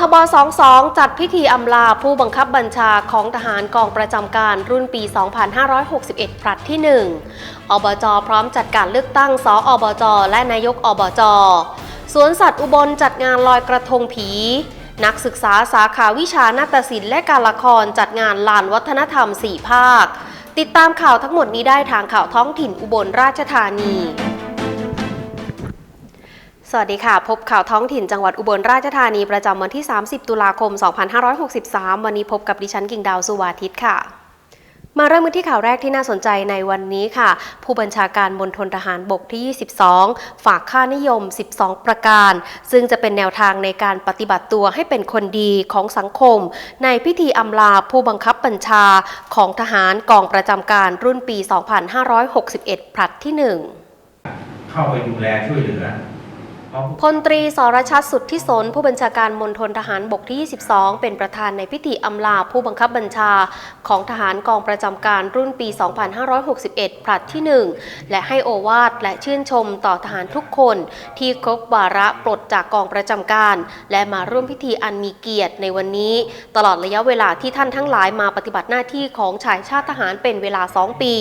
ทบ 22 จัดพิธีอำลาผู้บังคับบัญชาของทหารกองประจำการรุ่นปี 2561 ผลัดที่ 1 อบจ พร้อมจัดการเลือกตั้ง สออบจ และนายกอบจ สวนสัตว์อุบลจัดงานลอยกระทงผี นักศึกษาสาขาวิชานาฏศิลป์และการละครจัดงานลานวัฒนธรรม 4 ภาค ติดตามข่าวทั้งหมดนี้ได้ทางข่าวท้องถิ่นอุบลราชธานี สวัสดีค่ะ พบข่าวท้องถิ่นจังหวัดอุบลราชธานีประจำวันที่ 30 ตุลาคม 2563 วันนี้พบกับดิฉันกิ่งดาวสุวาทิตค่ะมาเริ่มกันที่ข่าวแรกที่น่าสนใจในวันนี้ค่ะ ผู้บัญชาการมณฑลทหารบกที่ 22 ฝากค่านิยม 12 ประการ ซึ่งจะเป็นแนวทางในการปฏิบัติตัวให้เป็นคนดีของสังคม ในพิธีอำลาผู้บังคับบัญชาของทหารกองประจำการรุ่นปี 2561 ผลัดที่ 1 เข้าไปดูแลช่วยเหลือ พลตรีสรชัดสุดทธิสนผู้บัญชาการมณฑลทหารบกที่ 22 เป็นประธานในพิธีอำลาผู้บังคับบัญชาของทหารกองประจำการรุ่นปี 2561 ผลัดที่ 1 และให้โอวาทและชื่นชมต่อทหารทุกคน ที่ครบวาระปลดจากกองประจำการ และมาร่วมพิธีอันมีเกียรติในวันนี้ ตลอดระยะเวลาที่ท่านทั้งหลายมาปฏิบัติหน้าที่ของชายชาติทหารเป็นเวลา 2 ปี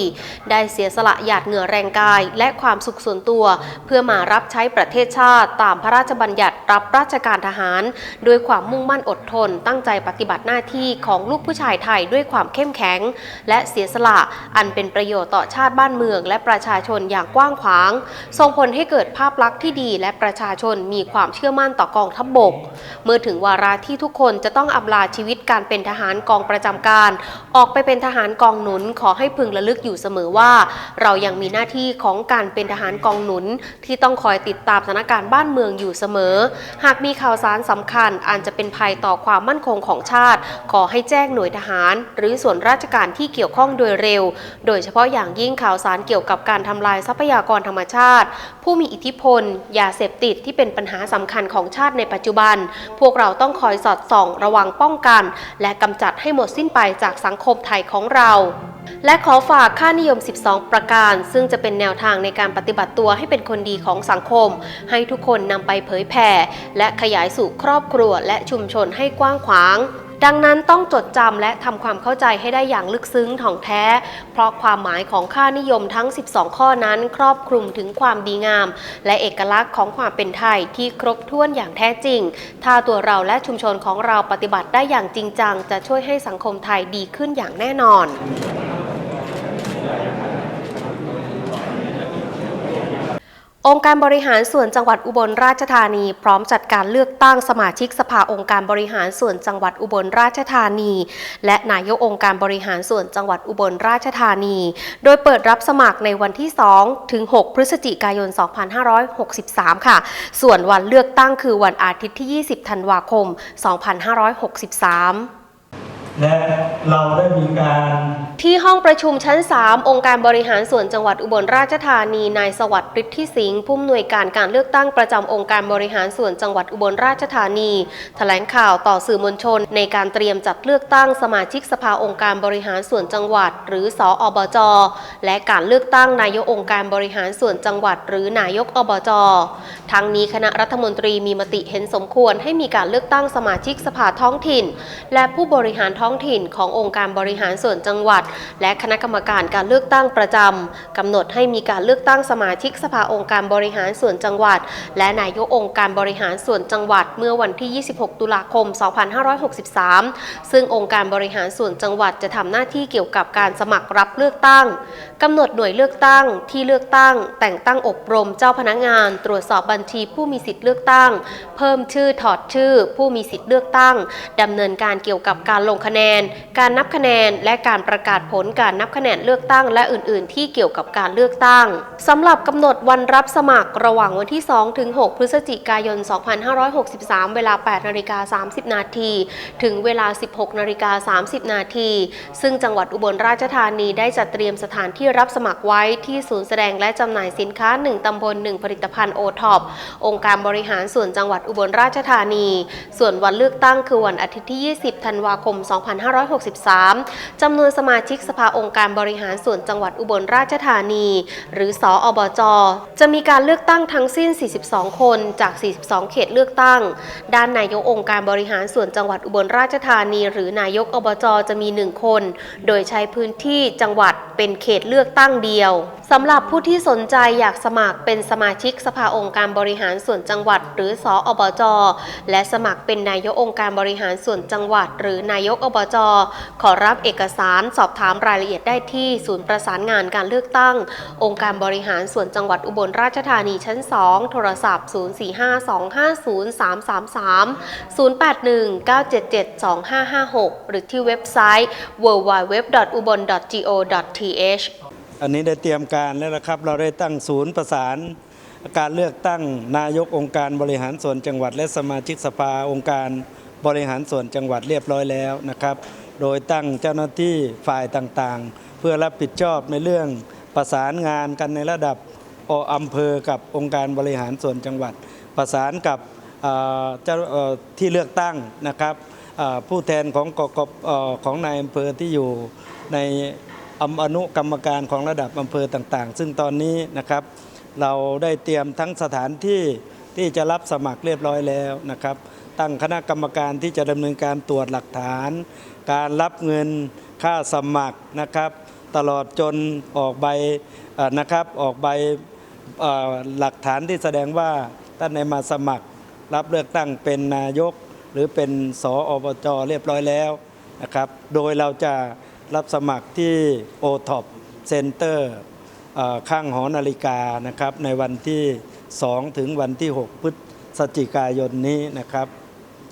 ได้เสียสละหยาดเหงื่อแรงกาย และความสุขส่วนตัว เพื่อมารับใช้ประเทศชาติตามพระราชบัญญัติรับราชการทหาร ด้วยความมุ่งมั่นอดทน ตั้งใจปฏิบัติหน้าที่ของลูกผู้ชายไทยด้วยความเข้มแข็ง และเสียสละอันเป็นประโยชน์ต่อชาติบ้านเมือง และประชาชนอย่างกว้างขวาง ส่งผลให้เกิดภาพลักษณ์ที่ดี และประชาชนมีความเชื่อมั่นต่อกองทัพบบก เมื่อถึงวาระที่ทุกคนจะต้องอำลาชีวิตการเป็นทหารกองประจำการ ออกไปเป็นทหารกองหนุนขอให้พึงระลึกอยู่เสมอว่า เรายังมีหน้าที่ของการเป็นทหารกองหนุนที่ต้องคอยติดตามสถานการณ์บ้านเมืองอยู่เสมอ หากมีข่าวสารสำคัญอันจะเป็นภัยต่อความมั่นคงของชาติ ขอให้แจ้งหน่วยทหาร หรือส่วนราชการที่เกี่ยวข้องโดยเร็ว โดยเฉพาะอย่างยิ่งข่าวสารเกี่ยวกับการทำลายทรัพยากรธรรมชาติ ผู้มีอิทธิพลยาเสพติดที่เป็นปัญหาสำคัญของชาติในปัจจุบัน พวกเราต้องคอยสอดส่อง ระวังป้องกัน และกำจัดให้หมดสิ้นไปจากสังคมไทยของเรา และขอฝากค่านิยม 12 ประการ ซึ่งจะเป็นแนวทางในการปฏิบัติตัวให้เป็นคนดีของสังคม ให้ทุกคนนำไปเผยแผ่ และขยายสู่ครอบครัวและชุมชนให้กว้างขวางดังนั้นต้องจดจำและทำความเข้าใจให้ได้อย่างลึกซึ้งถ่องแท้ เพราะความหมายของค่านิยมทั้ง 12 ข้อนั้น ครอบคลุมถึงความดีงาม และเอกลักษณ์ของความเป็นไทยที่ครบถ้วนอย่างแท้จริง ถ้าตัวเราและชุมชนของเราปฏิบัติได้อย่างจริงจัง จะช่วยให้สังคมไทยดีขึ้นอย่างแน่นอน องค์การบริหารส่วนจังหวัดอุบลราชธานี พร้อมจัดการเลือกตั้งสมาชิกสภาองค์การบริหารส่วนจังหวัดอุบลราชธานี และนายกองค์การบริหารส่วนจังหวัดอุบลราชธานี โดยเปิดรับสมัครในวันที่ 2 ถึง 6 พฤศจิกายน 2563 ค่ะ ส่วนวันเลือกตั้งคือวันอาทิตย์ที่ 20 ธันวาคม 2563 และเราได้มีการ ที่ห้องประชุมชั้น 3 องค์การบริหารส่วนจังหวัดอุบลราชธานีนายสวัสดิ์ฤทธิสิงห์ผู้อำนวยการการเลือกตั้งประจำองค์การบริหารส่วนจังหวัดอุบลราชธานี แถลงข่าวต่อสื่อมวลชน ในการเตรียมจัดเลือกตั้งสมาชิกสภาองค์การบริหารส่วนจังหวัด หรือสออบจ และการเลือกตั้งนายกองค์การบริหารส่วนจังหวัด หรือนายกอบจ ทั้งนี้คณะรัฐมนตรีมีมติเห็นสมควรให้มีการเลือกตั้งสมาชิกสภาท้องถิ่น และผู้บริหารท้องถิ่นขององค์การบริหารส่วนจังหวัดและคณะกรรมการการเลือกตั้งประจำกำหนดให้มีการเลือกตั้งสมาชิกสภาองค์การบริหารส่วนจังหวัด และนายกองค์การบริหารส่วนจังหวัดเมื่อวันที่ 26 ตุลาคม 2563 ซึ่งองค์การบริหารส่วนจังหวัดจะทำหน้าที่เกี่ยวกับการสมัครรับเลือกตั้งกำหนดหน่วยเลือกตั้งที่เลือกตั้ง แต่งตั้งอบรมเจ้าพนักงาน ตรวจสอบบัญชีผู้มีสิทธิ์เลือกตั้ง เพิ่มชื่อถอดชื่อ ผู้มีสิทธิ์เลือกตั้งดำเนินการเกี่ยวกับการลงคะแนน การนับคะแนนและการประกาศผลการนับคะแนนเลือกตั้ง และอื่น ๆ ที่เกี่ยวกับการเลือกตั้งสำหรับกำหนดวันรับสมัครระหว่างวันที่ 2 ถึง 6 พฤศจิกายน 2563 เวลา 8 นาฬิกา 30 นาที ถึงเวลา 16 นาฬิกา 30 นาที ซึ่งจังหวัดอุบลราชธานีได้จัดเตรียมสถานที่รับสมัครไว้ที่ศูนย์แสดงและจำหน่ายสินค้า 1 ตำบล 1 ผลิตภัณฑ์โอท็อปองค์การบริหารส่วนจังหวัดอุบลราชธานี ส่วนวันเลือกตั้งคือวันอาทิตย์ที่ 20 ธันวาคม 2563 จำนวนสมาชิกสภาองค์การบริหารส่วนจังหวัดอุบลราชธานี หรือสออบจ จะมีการเลือกตั้งทั้งสิ้น 42 คนจาก 42 เขตเลือกตั้ง ด้านนายกองค์การบริหารส่วนจังหวัดอุบลราชธานี หรือนายกอบจจะมี 1 คน โดยใช้พื้นที่จังหวัด เป็นเขตเลือกตั้งเดียวสำหรับผู้ที่สนใจอยากสมัครเป็นสมาชิกสภาองค์การบริหารส่วนจังหวัด หรือสออบจ และสมัครเป็นนายกองค์การบริหารส่วนจังหวัด หรือนายกอบจ ขอรับเอกสารสอบถามรายละเอียดได้ที่ศูนย์ประสานงานการเลือกตั้ง องค์การบริหารส่วนจังหวัดอุบลราชธานีชั้น 2 โทรศัพท์ 0452503333 0819772556 หรือที่เว็บไซต์ www.ubon.go.th อันนี้ได้เตรียมการแล้วนะครับ เราได้ตั้งศูนย์ประสาน การเลือกตั้งนายกองค์การบริหารส่วนจังหวัด และสมาชิกสภาองค์การบริหารส่วนจังหวัดเรียบร้อยแล้วนะครับ โดยตั้งเจ้าหน้าที่ฝ่ายต่างๆ เพื่อรับผิดชอบในเรื่องประสานงานกันในระดับออำเภอกับองค์การบริหารส่วนจังหวัด ประสานกับเจ้าที่เลือกตั้งนะครับผู้แทนของกกของนายอำเภอที่อยู่ใน อำอนุกรรมการของระดับอำเภอต่างๆ ซึ่งตอนนี้นะครับ เราได้เตรียมทั้งสถานที่ที่จะรับสมัครเรียบร้อยแล้วนะครับ ตั้งคณะกรรมการที่จะดำเนินการตรวจหลักฐาน การรับเงินค่าสมัครนะครับ ตลอดจนออกใบนะครับออกใบหลักฐานที่แสดงว่าท่านได้มาสมัคร รับเลือกตั้งเป็นนายก หรือเป็นสออบจเรียบร้อยแล้วนะครับ โดยเราจะ รับสมัครที่ o t o p Center เอ่อข้างหอนาฬิกานะครับในวันที่ 2 ถึงวันที่ 6 พฤศจิกายนนี้นะครับ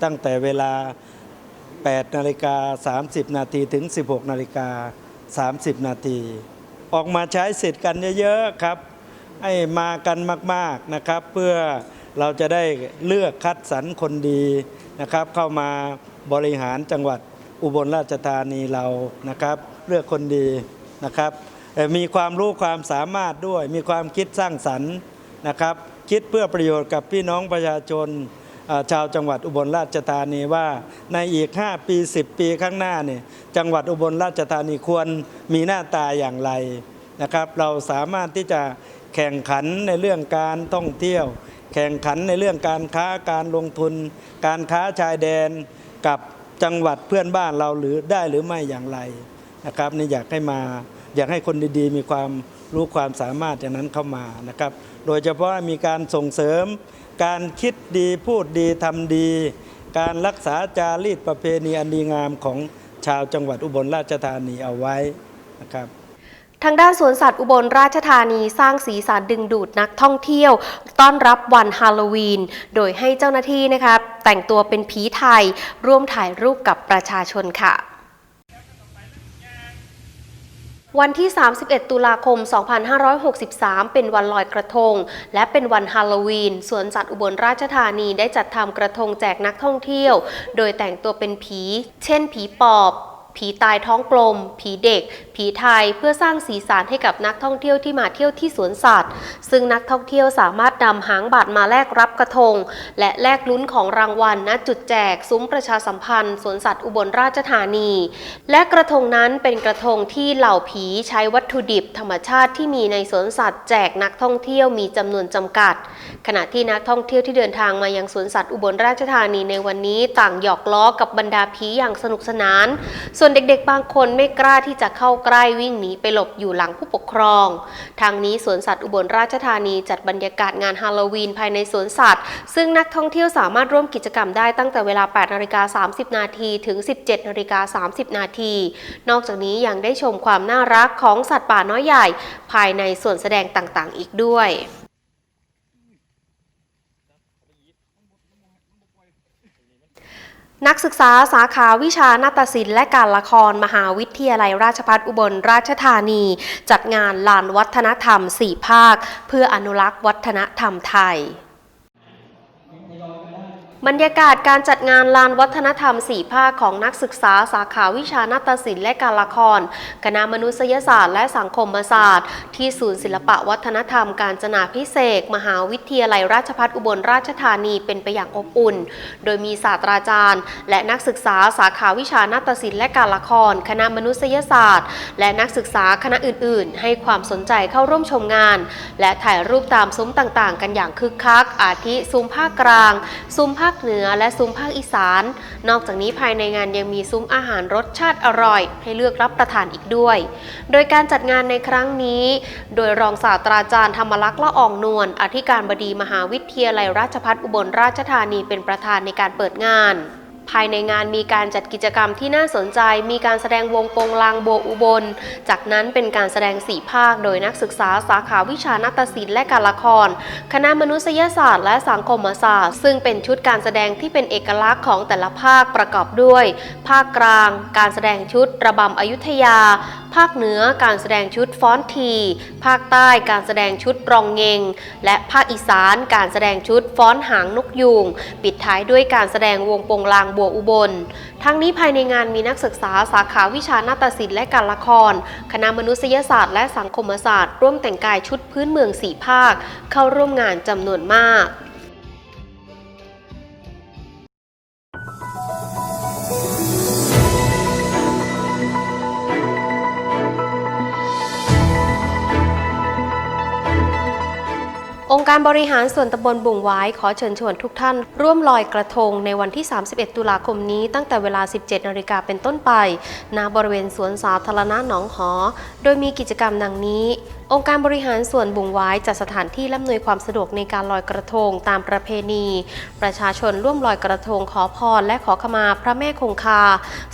ตั้งแต่เวลา 8 นาฬิกา 30 นาทีถึง 16 นาฬิกา 30 นาทีออกมาใช้สิทธิ์กันเยอะๆครับให้มากันมากๆนะครับ เพื่อเราจะได้เลือกคัดสรรคนดีนะครับ เข้ามาบริหารจังหวัด อุบลราชธานีเรานะครับ เลือกคนดีนะครับมีความรู้ความสามารถด้วย มีความคิดสร้างสรรค์นะครับ คิดเพื่อประโยชน์กับพี่น้องประชาชนชาวจังหวัดอุบลราชธานีว่าในอีก 5 ปี 10 ปีข้างหน้าเนี่ยจังหวัดอุบลราชธานีควรมีหน้าตาอย่างไรนะครับ เราสามารถที่จะแข่งขันในเรื่องการท่องเที่ยว แข่งขันในเรื่องการค้าการลงทุน การค้าชายแดนกับ จังหวัดเพื่อนบ้านเราหรือได้หรือไม่อย่างไรนะครับนี่อยากให้มาอยากให้คนดีๆ มีความรู้ความสามารถอย่างนั้นเข้ามานะครับ โดยเฉพาะมีการส่งเสริม การคิดดีพูดดีทำดี การรักษาจารีตประเพณีอันดีงามของชาวจังหวัดอุบลราชธานีเอาไว้นะครับ ทางด้านสวนสัตว์อุบลราชธานีสร้างสีสันดึงดูดนักท่องเที่ยว ต้อนรับวันฮาโลวีน โดยให้เจ้าหน้าที่นะคะแต่งตัวเป็นผีไทย ร่วมถ่ายรูปกับประชาชนค่ะวันที่ 31 ตุลาคม 2563 เป็นวันลอยกระทง และเป็นวันฮาโลวีน สวนสัตว์อุบลราชธานีได้จัดทำกระทงแจกนักท่องเที่ยว โดยแต่งตัวเป็นผี เช่นผีปอบ ผีตายท้องกลม ผีเด็ก ผีไทยเพื่อสร้างสีสันให้กับนักท่องเที่ยวที่มาเที่ยวที่สวนสัตว์ ซึ่งนักท่องเที่ยวสามารถนำหางบัตรมาแลกรับกระทง และแลกลุ้นของรางวัลณจุดแจก ซุ้มประชาสัมพันธ์สวนสัตว์อุบลราชธานี และกระทงนั้นเป็นกระทงที่เหล่าผีใช้วัตถุดิบธรรมชาติที่มีในสวนสัตว์แจกนักท่องเที่ยวมีจำนวนจำกัด ขณะที่นักท่องเที่ยวที่เดินทางมายังสวนสัตว์อุบลราชธานีในวันนี้ต่างหยอกล้อกับบรรดาผีอย่างสนุกสนานส่วนเด็กๆ บางคนไม่กล้าที่จะเข้าใกล้วิ่งหนีไปหลบอยู่หลังผู้ปกครอง ทางนี้สวนสัตว์อุบลราชธานีจัดบรรยากาศงานฮาโลวีนภายในสวนสัตว์ ซึ่งนักท่องเที่ยวสามารถร่วมกิจกรรมได้ตั้งแต่เวลา 8นาฬิกา30 นาทีถึง 17นาฬิกา30 นาที นอกจากนี้ยังได้ชมความน่ารักของสัตว์ป่าน้อยใหญ่ ภายในส่วนแสดงต่างๆ อีกด้วย นักศึกษาสาขาวิชานาฏศิลป์และการละครมหาวิทยาลัยราชภัฏอุบลราชธานี จัดงานลานวัฒนธรรม 4 ภาค เพื่ออนุรักษ์วัฒนธรรมไทย บรรยากาศการจัดงานลานวัฒนธรรมสี่ภาคของนักศึกษาสาขาวิชานาฏศิลป์และการละคร คณะมนุษยศาสตร์และสังคมศาสตร์ ที่ศูนย์ศิลปะวัฒนธรรมการจนาพิเศษ มหาวิทยาลัยราชภัฏอุบลราชธานีเป็นไปอย่างอบอุ่น โดยมีศาสตราจารย์ และนักศึกษาสาขาวิชานาฏศิลป์และการละคร คณะมนุษยศาสตร์ และนักศึกษาคณะอื่น ๆ ให้ความสนใจเข้าร่วมชมงาน และถ่ายรูปตามซุ้มต่าง ๆ กันอย่างคึกคัก อาทิซุ้มภาคกลางซุ้มภาคเหนือและซุ้มภาคอีสาน นอกจากนี้ภายในงานยังมีซุ้มอาหารรสชาติอร่อย ให้เลือกรับประทานอีกด้วย โดยการจัดงานในครั้งนี้ โดยรองศาสตราจารย์ธรรมลักษณ์ละอองนวลอธิการบดีมหาวิทยาลัยราชภัฏอุบลราชธานีเป็นประธานในการเปิดงาน ภายในงานมีการจัดกิจกรรมที่น่าสนใจ มีการแสดงวงโปงลางโบอุบล จากนั้นเป็นการแสดงสี่ภาค โดยนักศึกษาสาขาวิชานาฏศิลป์และการละคร คณะมนุษยศาสตร์และสังคมศาสตร์ ซึ่งเป็นชุดการแสดงที่เป็นเอกลักษณ์ของแต่ละภาคประกอบด้วย ภาคกลาง การแสดงชุดระบำอยุธยาภาคเหนือการแสดงชุดฟ้อนที ภาคใต้การแสดงชุดรองเงง และภาคอีสานการแสดงชุดฟ้อนหางนกยูงปิดท้ายด้วยการแสดงวงโปงลางบัวอุบล ทั้งนี้ภายในงานมีนักศึกษาสาขาวิชานาฏศิลป์และการละคร คณะมนุษยศาสตร์และสังคมศาสตร์ ร่วมแต่งกายชุดพื้นเมืองสี่ภาค เข้าร่วมงานจำนวนมาก องค์การบริหารส่วนตำบลบุ่งไว้ขอเชิญชวนทุกท่าน ร่วมลอยกระทงในวันที่ 31 ตุลาคมนี้ตั้งแต่เวลา 17 นาฬิกาเป็นต้นไปณบริเวณสวนสาธารณะหนองหอ โดยมีกิจกรรมดังนี้องค์การบริหารส่วนบุงหวายจัดสถานที่ละอำนวยความสะดวกในการลอยกระทงตามประเพณี ประชาชนร่วมลอยกระทงขอพรและขอขมาพระแม่คงคา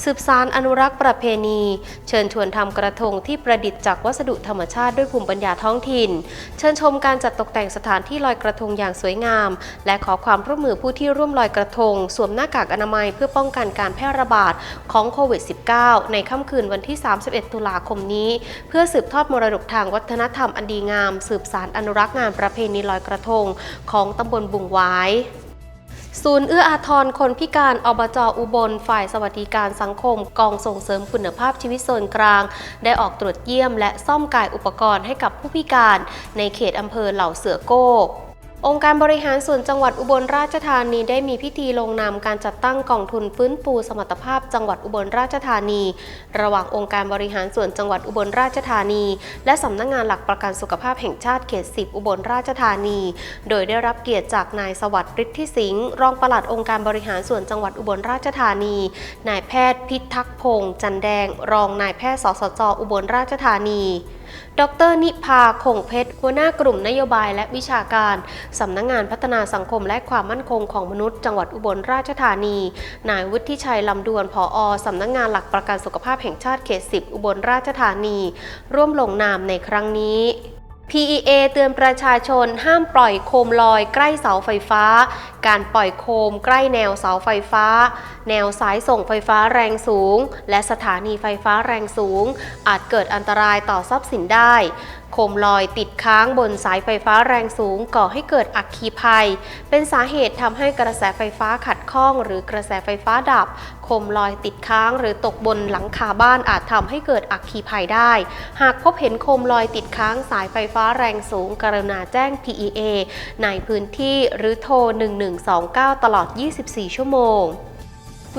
สืบสารอนุรักษ์ประเพณี เชิญชวนทำกระทงที่ประดิษฐ์จากวัสดุธรรมชาติด้วยภูมิปัญญาท้องถิ่น เชิญชมการจัดตกแต่งสถานที่ลอยกระทงอย่างสวยงาม และขอความร่วมมือผู้ที่ร่วมลอยกระทง สวมหน้ากากอนามัยเพื่อป้องกันการแพร่ระบาดของโควิด -19 ในค่ำคืนวันที่ 31 ตุลาคมนี้ เพื่อสืบทอดมรดกทางวัฒนธรรมอันดีงาม สืบสารอนุรักษ์งานประเพณีลอยกระทง ของตำบลบุงหวายศูนย์เอื้ออาทรคนพิการอบจอุบล ฝ่ายสวัสดิการสังคม กองส่งเสริมคุณภาพชีวิตโซนกลาง ได้ออกตรวจเยี่ยม และซ่อมกายอุปกรณ์ให้กับผู้พิการ ในเขตอำเภอเหล่าเสือโก้ องค์การบริหารส่วนจังหวัดอุบลราชธานีได้มีพิธีลงนามการจัดตั้งกองทุนฟื้นฟูสมรรถภาพจังหวัดอุบลราชธานี ระหว่างองค์การบริหารส่วนจังหวัดอุบลราชธานี และสำนักงานหลักประกันสุขภาพแห่งชาติเขต 10 อุบลราชธานี โดยได้รับเกียรติจากนายสวัสดิ์ฤทธิสิงห์รองปลัดองค์การบริหารส่วนจังหวัดอุบลราชธานี นายแพทย์พิทักษ์พงษ์จันแดง รองนายแพทย์สสจอุบลราชธานี ดร นิพาคงเพชร หัวหน้ากลุ่มนโยบายและวิชาการ สำนักงงานพัฒนาสังคมและความมั่นคงของมนุษย์ จังหวัดอุบลราชธานี นายวุฒิชัยลำดวนผออสำนักงงานหลักประกันสุขภาพแห่งชาติเขต 10 อุบลราชธานี ร่วมลงนามในครั้งนี้ PEA เตือนประชาชนห้ามปล่อยโคมลอยใกล้เสาไฟฟ้า การปล่อยโคมใกล้แนวเสาไฟฟ้า แนวสายส่งไฟฟ้าแรงสูง และสถานีไฟฟ้าแรงสูง อาจเกิดอันตรายต่อทรัพย์สินได้ โคมลอยติดค้างบนสายไฟฟ้าแรงสูงก่อให้เกิดอัคคีภัย เป็นสาเหตุทำให้กระแสไฟฟ้าขัดข้อง หรือกระแสไฟฟ้าดับ โคมลอยติดค้างหรือตกบนหลังคาบ้านอาจทำให้เกิดอัคคีภัยได้ หากพบเห็นโคมลอยติดค้างสายไฟฟ้าแรงสูง กรุณาแจ้ง PEA ในพื้นที่หรือโทร 1129 ตลอด 24 ชั่วโมง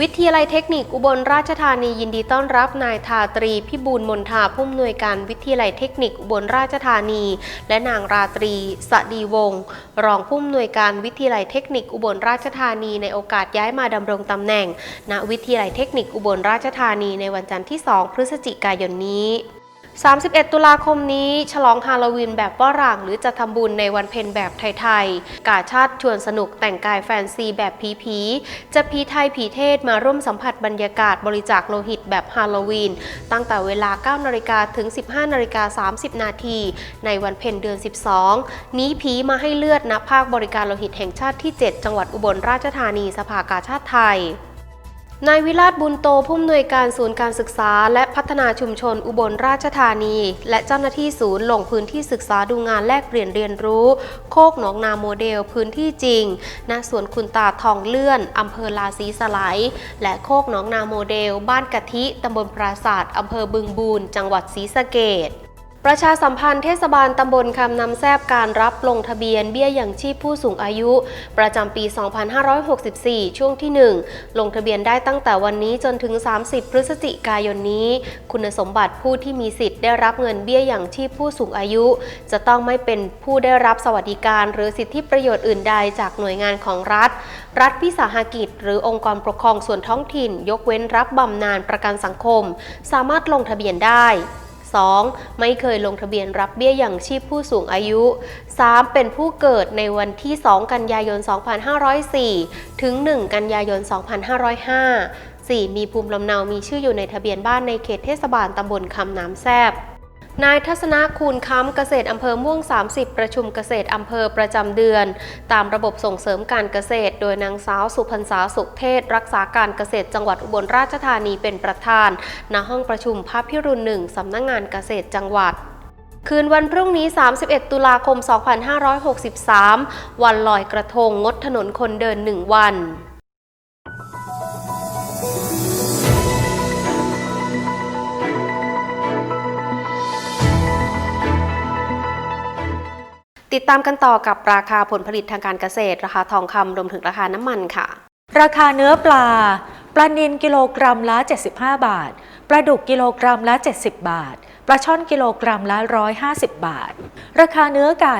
วิทยาลัยเทคนิคอุบลราชธานียินดีต้อนรับนายทาตรีพิบูลมนทาผู้อำนวยการวิทยาลัยเทคนิคอุบลราชธานี และนางราตรีสดีวงศ์รองผู้อำนวยการวิทยาลัยเทคนิคอุบลราชธานีในโอกาสย้ายมาดำรงตำแหน่ง ณวิทยาลัยเทคนิคอุบลราชธานีในวันจันทร์ที่ 2 พฤศจิกายนนี้ 31 ตุลาคมนี้ ฉลองฮาโลวีนแบบฝรั่งหรือจะทำบุญในวันเพ็ญแบบไทยๆ กาชาติชวนสนุกแต่งกายแฟนซีแบบผีผีๆ จะผีไทยผีเทศมาร่วมสัมผัสบรรยากาศบริจาคโลหิตแบบฮาโลวีน ตั้งแต่เวลา 9 นาฬิกาถึง 15 นาฬิกา 30 นาทีในวันเพ็ญเดือน 12 นี้ผีมาให้เลือดณภาคบริการโลหิตแห่งชาติที่ 7 จังหวัดอุบลราชธานีสภากาชาติไทย นายวิราชบุญโตผู้อำนวยการศูนย์การศึกษา และพัฒนาชุมชนอุบลราชธานี และเจ้าหน้าที่ศูนย์ลงพื้นที่ศึกษาดูงานแลกเปลี่ยนเรียนรู้ โคกหนองนาโมเดลพื้นที่จริงณสวนคุณตาทองเลื่อนอำเภอลาศีสไลยและโคกหนองนาโมเดล บ้านกะทิตำบลปราศาสตร์อำเภอบึงบูนจังหวัดศรีสะเกษ ประชาสัมพันธ์เทศบาลตำบลคำนำแซบการรับลงทะเบียนเบี้ยอย่างชีพผู้สูงอายุ ประจำปี 2564 ช่วงที่ 1 ลงทะเบียนได้ตั้งแต่วันนี้จนถึง 30 พฤศจิกายนนี้ คุณสมบัติผู้ที่มีสิทธิ์ได้รับเงินเบี้ยอย่างชีพผู้สูงอายุ จะต้องไม่เป็นผู้ได้รับสวัสดิการหรือสิทธิประโยชน์อื่นใดจากหน่วยงานของรัฐ รัฐวิสาหกิจ หรือองค์กรปกครองส่วนท้องถิ่น ยกเว้นรับบำนาญประกันสังคม สามารถลงทะเบียนได้ 2. ไม่เคยลงทะเบียนรับเบี้ยอย่างชีพผู้สูงอายุ 3. เป็นผู้เกิดในวันที่ 2 กันยายน 2504 ถึง 1 กันยายน 2505 4. มีภูมิลำเนา มีชื่ออยู่ในทะเบียนบ้านในเขตเทศบาลตำบลคำน้ำแซบ นายทัศนาคูณค้ำเกษตรอำเภอม่วง 30 ประชุมเกษตรอำเภอประจำเดือน ตามระบบส่งเสริมการเกษตร โดยนางสาวสุพรรษาสุขเทศ รักษาการเกษตรจังหวัดอุบลราชธานีเป็นประธาน ณห้องประชุมภาพพิรุณหนึ่งสำนักงงานเกษตรจังหวัดคืนวันพรุ่งนี้ 31 ตุลาคม 2563 วันลอยกระทงงดถนนคนเดิน 1 วัน ติดตามกันต่อกับราคาผลผลิตทางการเกษตร ราคาทองคำรวมถึงราคาน้ำมันค่ะ ราคาเนื้อปลา ปลานิลกิโลกรัมละ 75 บาท ปลาดุกกิโลกรัมละ 70 บาท ปลาช่อนกิโลกรัมละ 150 บาท ราคาเนื้อไก่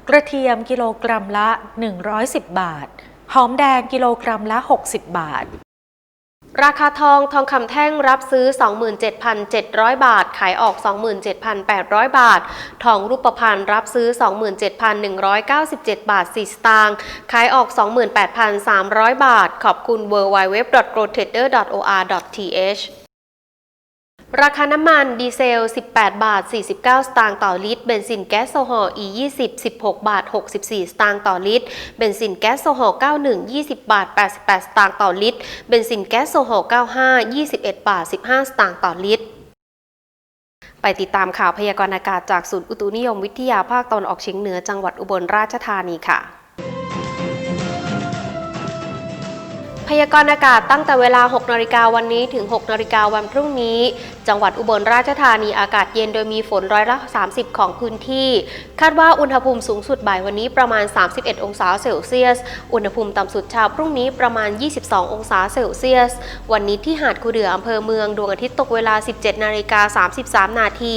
กระเทียมกิโลกรัมละ 110 บาท หอมแดงกิโลกรัมละ 60 บาท ราคาทองทองคำแท่งรับซื้อ 27,700 บาท ขายออก 27,800 บาท ทองรูปพรรณรับซื้อ 27,197 บาท 4 สตางค์ ขายออก 28,300 บาท ขอบคุณ w w w g r o t r a d e r o r t h ราคาน้ำมันดีเซล 18 บาท 49 สตางค์ต่อลิตร เบนซินแก๊สโซฮอล์ E20 16 บาท 64 สตางค์ต่อลิตร เบนซินแก๊สโซฮอล์ 91 20 บาท 88 สตางค์ต่อลิตร เบนซินแก๊สโซฮอล์ 95 21 บาท 15 สตางค์ต่อลิตร ไปติดตามข่าวพยากรณ์อากาศจากศูนย์อุตุนิยมวิทยาภาคตะวันออกเฉียงเหนือจังหวัดอุบลราชธานีค่ะ พยากรณ์อากาศตั้งแต่เวลา 6นาฬิกาวันนี้ถึง 6นาฬิกาวันพรุ่งนี้ จังหวัดอุบลราชธานีอากาศเย็นโดยมีฝนร้อยละ 30 ของพื้นที่ คาดว่าอุณหภูมิสูงสุดบ่ายวันนี้ประมาณ 31 องศาเซลเซียส อุณหภูมิต่ำสุดเช้าพรุ่งนี้ประมาณ 22 องศาเซลเซียส วันนี้ที่หาดคูเดืออำเภอเมืองดวงอาทิตย์ตกเวลา 17นาฬิกา33 นาที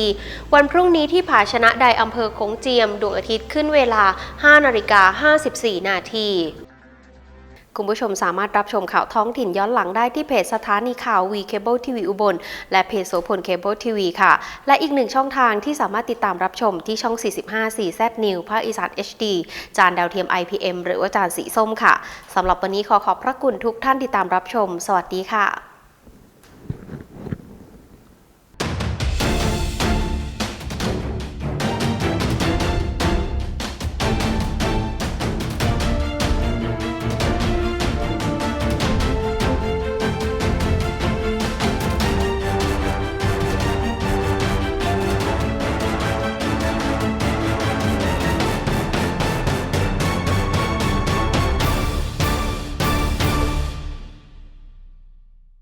วันพรุ่งนี้ที่ผาชนะใดอำเภอโขงเจียม ดวงอาทิตย์ขึ้นเวลา 5นาฬิกา54 นาที คุณผู้ชมสามารถรับชมข่าวท้องถิ่นย้อนหลังได้ที่เพจสถานีข่าววีเคเบิลทีวีอุบล และเพจโสพลเคเบิลทีวีค่ะ และอีกหนึ่งช่องทางที่สามารถติดตามรับชมที่ช่อง 45 4 Z New ภาคอีสาน HD จานดาวเทียม IPM หรือว่าจานสีส้มค่ะสำหรับวันนี้ขอขอบพระคุณทุกท่านที่ตามรับชม สวัสดีค่ะ